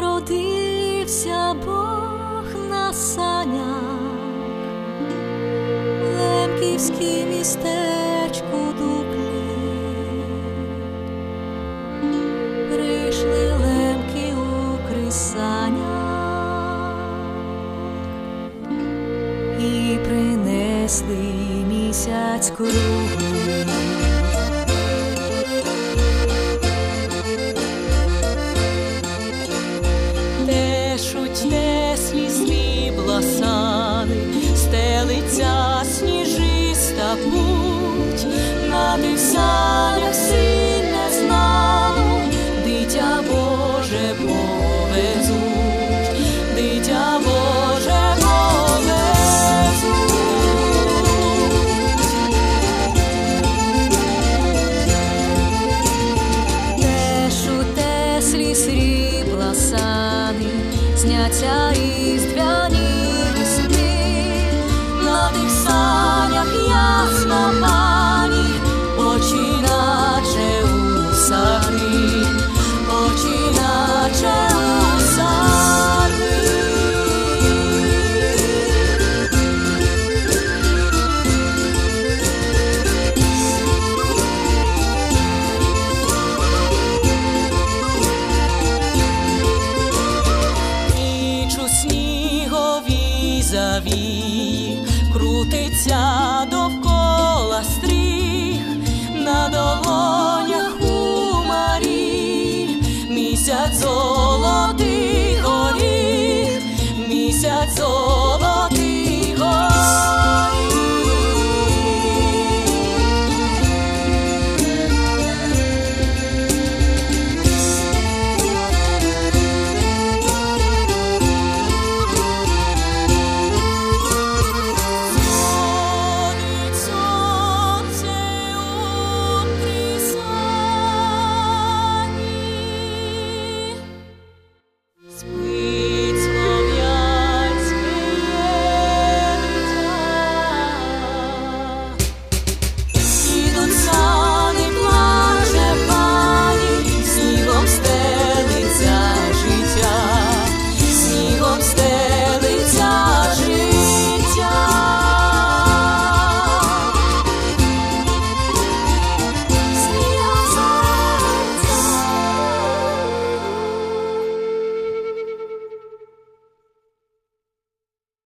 народився Бог на санях, Лемківське містечко дуплі. Прийшли лемки у крисанях і принесли місяць круглий. Тешуть неслі срібла сани, стелиться сани, из... двяні крутиться довкола